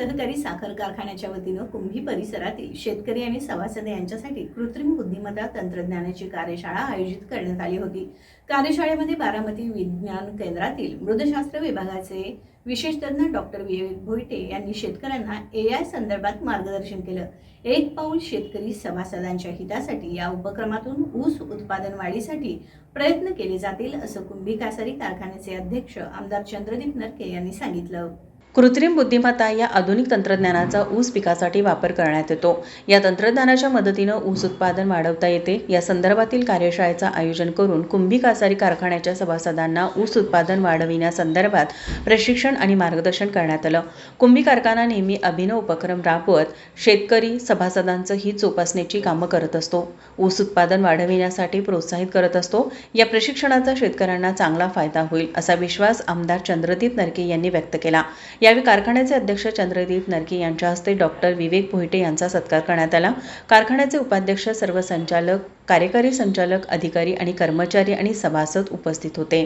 सहकारी साखर कारखान्याच्या वतीनं कुंभी परिसरातील शेतकरी आणि सभासद यांच्यासाठी कृत्रिम बुद्धिमत्ता तंत्रज्ञानाची कार्यशाळा आयोजित करण्यात आली होती. कार्यशाळेमध्ये बारामती विज्ञान केंद्रातील मृदशास्त्र विभागाचे विशेष तज्ञ डॉक्टर विवेक भोईटे यांनी शेतकऱ्यांना ए आय संदर्भात मार्गदर्शन केलं. एक पाऊल शेतकरी सभासदांच्या हितासाठी या उपक्रमातून ऊस उत्पादन वाढीसाठी प्रयत्न केले जातील असं कुंभी कासारी कारखान्याचे अध्यक्ष आमदार चंद्रदीप नरके यांनी सांगितलं. कृत्रिम बुद्धिमत्ता या आधुनिक तंत्रज्ञानाचा ऊस पिकासाठी वापर करण्यात येतो. या तंत्रज्ञानाच्या मदतीनं ऊस उत्पादन वाढवता येते. या संदर्भातील कार्यशाळेचं आयोजन करून कुंभी कासारी कारखान्याच्या सभासदांना ऊस उत्पादन वाढविण्यासंदर्भात प्रशिक्षण आणि मार्गदर्शन करण्यात आलं. कुंभी कारखाना नेहमी अभिनव उपक्रम राबवत शेतकरी सभासदांचं हित जोपासण्याची कामं करत असतो. ऊस उत्पादन वाढविण्यासाठी प्रोत्साहित करत असतो. या प्रशिक्षणाचा शेतकऱ्यांना चांगला फायदा होईल असा विश्वास आमदार चंद्रदीप नरके यांनी व्यक्त केला. यावेळी कारखान्याचे अध्यक्ष चंद्रदीप नरके यांच्या हस्ते डॉक्टर विवेक भोईटे यांचा सत्कार करण्यात आला. कारखान्याचे उपाध्यक्ष सर्व संचालक कार्यकारी संचालक अधिकारी आणि कर्मचारी आणि सभासद उपस्थित होते.